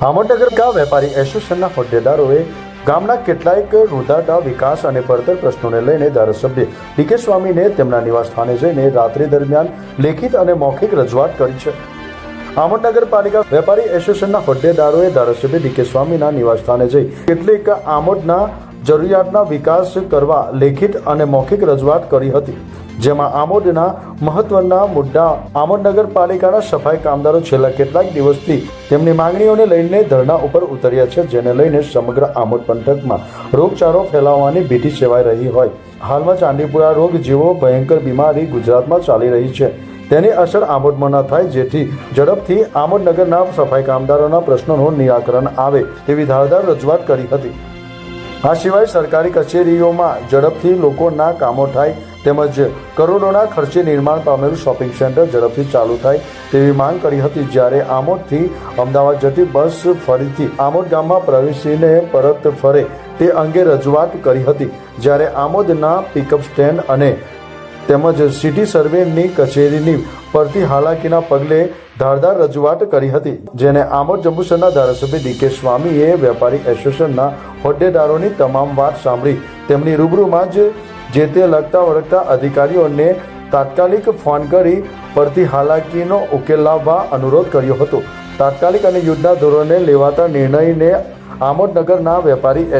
આમોદનગર વેપારી એસોસિએશનના હોદ્દેદારોએ ગામના કેટલાયક રૂદાટા વિકાસ અને પડતર પ્રશ્નોને લઈને ધારાસભ્ય ડીકે સ્વામીને તેમના નિવાસસ્થાને જઈને રાત્રિ દરમિયાન લેખિત અને મૌખિક રજૂઆત કરી છે. આમોદ નગરપાલિકા વેપારી એસોસિએશનના હોદ્દેદારોએ ધારાસભ્ય ડીકે સ્વામીના નિવાસસ્થાને જઈ કેટલીક આમોદના જરૂરિયાતના વિકાસ કરવા લેખિત અને મૌખિક રજૂઆત કરી હતી, જેમાં આમોદના મહત્વના મુદ્દા આમોદ નગરપાલિકાના સફાઈ કામદારો છેલ્લા કેટલાક દિવસથી તેમની માંગણીઓને લઈને ધરણા ઉપર ઉતર્યા છે, જેને લઈને સમગ્ર આમોદ પંથકમાં રોગચાળો ફેલાવવાની ભીતિ સેવાઈ રહી હોય. હાલમાં ચાંદીપુરા રોગ જેવો ભયંકર બીમારી ગુજરાતમાં ચાલી રહી છે. તેની અસર આમોદમાં ન થાય, જેથી ઝડપથી આમોદનગરના સફાઈ કામદારોના પ્રશ્નોનું નિરાકરણ આવે તેવી ધારદાર રજૂઆત કરી હતી. આ સિવાય સરકારી કચેરીઓમાં ઝડપથી લોકોના કામો થાય તેમજ કરોડોના ખર્ચે નિર્માણ પામેલું શોપિંગ સેન્ટર ઝડપથી ચાલુ થાય તેવી માંગ કરી હતી જ્યારે આમોદથી અમદાવાદ જતી બસ ફરીથી આમોદ ગામમાં પ્રવેશીને પરત ફરે તે અંગે રજૂઆત કરી હતી જ્યારે આમોદના પિકઅપ સ્ટેન્ડ અને તેમજ સિટી સર્વેની કચેરીની પરથી હાલાકીના પગલે ધારદાર રજૂઆત કરી હતી, જેને આમોદ જંબુસરના ધારાસભ્ય ડીકે સ્વામીએ વેપારી એસોસિએશનના હોદ્દેદારોની તમામ વાત સાંભળી, તેમની રૂબરૂમાં જ જે તે લગતા વળગતા અધિકારીઓને તાત્કાલિક ફોન કરી પરથી હાલાકીનો ઉકેલ લાવવા અનુરોધ કર્યો હતો. તાત્કાલિક અને યુદ્ધના ધોરણે લેવાતા નિર્ણયને આમોદનગરના વેપારી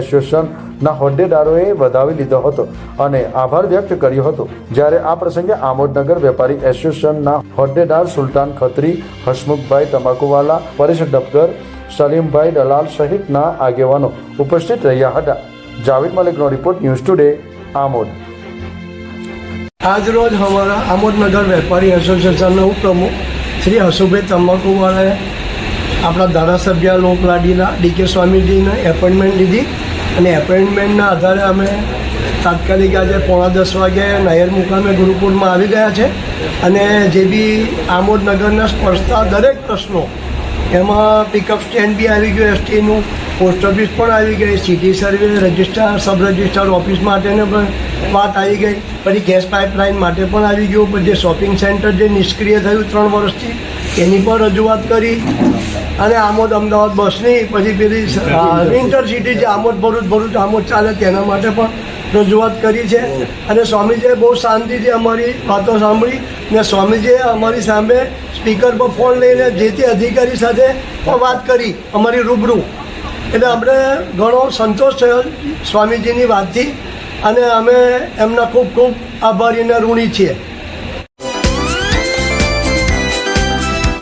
એસોસિએશનના હોદ્દેદારોએ વધાવી લીધો હતો અને આભાર વ્યક્ત કર્યો હતો. જ્યારે આ પ્રસંગે આમોદનગર વેપારી એસોસિએશનના હોદ્દેદાર સુલતાન ખત્રી, હસમુખભાઈ તમાકુવાલા, પરેશ ડબગર, સલીમભાઈ દલાલ સહિતના આગેવાનો ઉપસ્થિત રહ્યા હતા. જાવેદ મલિકનો રિપોર્ટ ન્યૂઝ ટુડે, આમોદ. આજ રોજ અમારા આમોદનગર વેપારી એસોસિએશનના ઉપપ્રમુખ શ્રી હસુભાઈ તમાકુવાળાએ આપણા ધારાસભ્ય લોકલાડીના ડીકે સ્વામીજીને એપોઇન્ટમેન્ટ લીધી. અને એપોઇન્ટમેન્ટના આધારે અમે તાત્કાલિક આજે પોણા દસ વાગે નહેર મુકામે ગુરુકુળમાં આવી ગયા છે. અને જે બી આમોદનગરના સ્પર્શતા દરેક પ્રશ્નો, એમાં પિકઅપ સ્ટેન્ડ બી આવી ગયું એસટીનું પોસ્ટ ઓફિસ પણ આવી ગઈ city survey registrar sub registrar office માટેને પણ વાત આવી ગઈ. પછી ગેસ પાઇપલાઇન માટે પણ આવી ગયું, પછી શોપિંગ સેન્ટર જે નિષ્ક્રિય થયું ત્રણ વર્ષથી, એની પણ રજૂઆત કરી. અને આમોદ અમદાવાદ બસની પછી પેલી ઇન્ટરસિટી જે આમોદ ભરૂચ ભરૂચ આમોદ ચાલે તેના માટે પણ રજૂઆત કરી છે. અને સ્વામીજીએ બહુ શાંતિથી અમારી વાતો સાંભળી ને સ્વામીજીએ અમારી સામે સ્પીકર પર ફોન લઈને જે તે અધિકારી સાથે પણ વાત કરી અમારી રૂબરૂ. એટલે અમને ઘણો સંતોષ થયો સ્વામીજીની વાતથી. અને અમે એમના ખૂબ ખૂબ આભારી અને ઋણી છીએ.